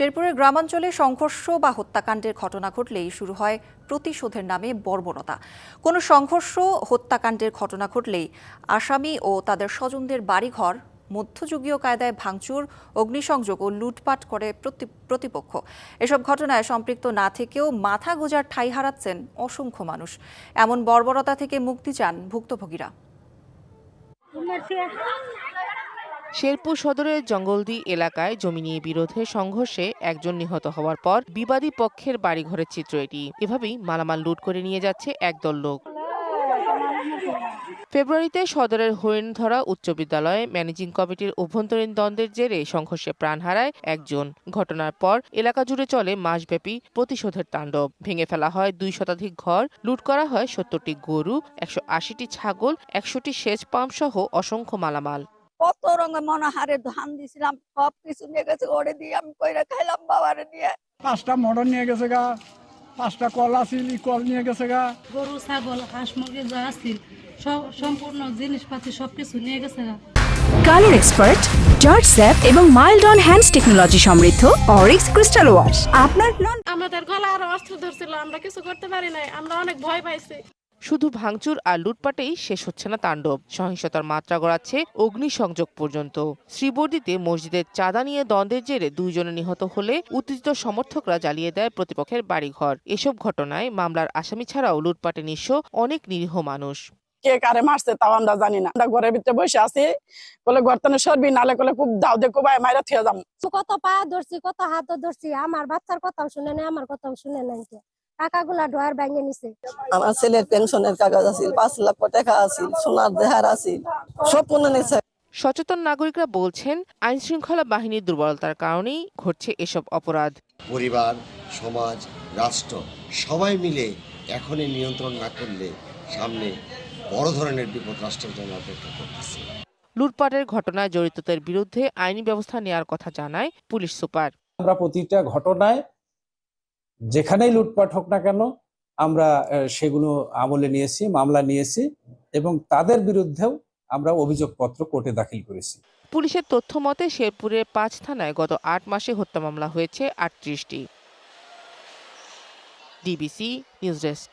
শেরপুরের গ্রামাঞ্চলে সংঘর্ষ বা হত্যাকাণ্ডের ঘটনা ঘটলেই শুরু হয় প্রতিশোধের নামে বর্বরতা। কোনো সংঘর্ষ, হত্যাকাণ্ডের ঘটনা ঘটলেই আসামি ও তাদের স্বজনদের বাড়িঘর, মধ্যযুগীয় কায়দায় ভাঙচুর, অগ্নিসংযোগ ও লুটপাট করে প্রতি- প্রতিপক্ষ। এসব ঘটনায় সম্পৃক্ত না থেকেও মাথা গোজার ঠাঁই হারাচ্ছেন অসংখ্য মানুষ। এমন বর্বরতা থেকে মুক্তি চান ভুক্তভোগীরা। শেরপুর সদরের জঙ্গলদি এলাকায় জমি নিয়ে বিরোধের সংঘর্ষে একজন নিহত হওয়ার পর বিবাদী পক্ষের বাড়িঘরের চিত্র এটি। এভাবেই মালামাল লুট করে নিয়ে যাচ্ছে একদল লোক। ফেব্রুয়ারিতে সদরের হরিণধরা উচ্চ বিদ্যালয়ে ম্যানেজিং কমিটির অভ্যন্তরীণ দ্বন্দ্বের জেরে সংঘর্ষে প্রাণ হারায় একজন। ঘটনার পর এলাকা জুড়ে চলে মাসব্যাপী প্রতিশোধের তাণ্ডব। ভেঙে ফেলা হয় দুই শতাধিক ঘর, লুট করা হয় সত্তরটি গরু, একশো আশিটি ছাগল, একশোটি সেচ পাম্প সহ অসংখ্য মালামাল। কত রঙের মনোহারে ধান দিছিলাম সব কিছু নিয়ে গেছে ওরে দিয়ে আমি কইরা খাইলাম বাবারে নিয়ে পাঁচটা মটর নিয়ে গেছে গা পাঁচটা কল আছিল ই কল নিয়ে গেছে গা। গরু ছাগল হাঁস মুরগি যা আছিল সব সম্পূর্ণ জিনিসপাতি সব কিছু নিয়ে গেছে গা। কালার এক্সপার্ট জর্জ স্যাপ এবং মাইল্ড অন হ্যান্ডস টেকনোলজি সমৃদ্ধ অরিক্স ক্রিস্টাল ওয়াশ। আপনার নন আমাদের গলা আর অস্ত্র ধরছিল আমরা কিছু করতে পারি নাই আমরা অনেক ভয় পাইছি। শুধু ভাঙচুর আর লুটপাটেই শেষ হচ্ছে না তাণ্ডব। সহিংসতার মাত্রা গড়াচ্ছে অগ্নিসংযোগ পর্যন্ত। শ্রীবর্দিতে মসজিদের চাঁদা নিয়ে দ্বন্দ্বের জেরে দুইজনে নিহত হলে উত্তেজিত সমর্থকরা জ্বালিয়ে দেয় প্রতিপক্ষের বাড়িঘর। এসব ঘটনায় মামলার আসামি ছাড়াও লুটপাটে নিঃস্ব অনেক নিরীহ মানুষ। কে কারে মারছে তাও আমরা জানি না। আমরা ঘরের ভিতরে বসে আছি বলে গর্তনে সরবি নালে কলে খুব দাও দে কুবাই মাইরা থিয়ে যাম কত পা ধরছি কত হাত ধরছি আমার বাচ্চার কথাও শুনে নাই আমার কথাও শুনে নাই। টাকাগুলা ডয়ার ব্যাঙ্গে নিছে। আমার ছেলের পেনশনের কাগজ আছিল পাঁচ লক্ষ টাকা আছিল সোনার দেহার আছিল সব পুনে নিছে। সচেতন নাগরিকরা বলছেন আইন শৃঙ্খলা বাহিনীর দুর্বলতার কারণেই ঘটছে এসব অপরাধ। পরিবার সমাজ রাষ্ট্র সবাই মিলে এখনই নিয়ন্ত্রণ না করলে সামনে বড় ধরনের বিপদ রাষ্ট্রের জন্য অপেক্ষা করতেছে। লুটপাটের ঘটনায় জড়িতদের বিরুদ্ধে আইনি ব্যবস্থা নেওয়ার কথা জানায় পুলিশ সুপার। আমরা প্রতিটা ঘটনায় যেখানেই লুটপাট হোক না কেন, আমরা সেগুলো আমলে নিয়েছি, মামলা নিয়েছি এবং তাদের বিরুদ্ধেও আমরা অভিযোগপত্র কোর্টে দাখিল করেছি। পুলিশের তথ্য মতে, শেরপুরের পাঁচ থানায় গত আট মাসে হত্যা মামলা হয়েছে আটত্রিশটি। DBC news desk.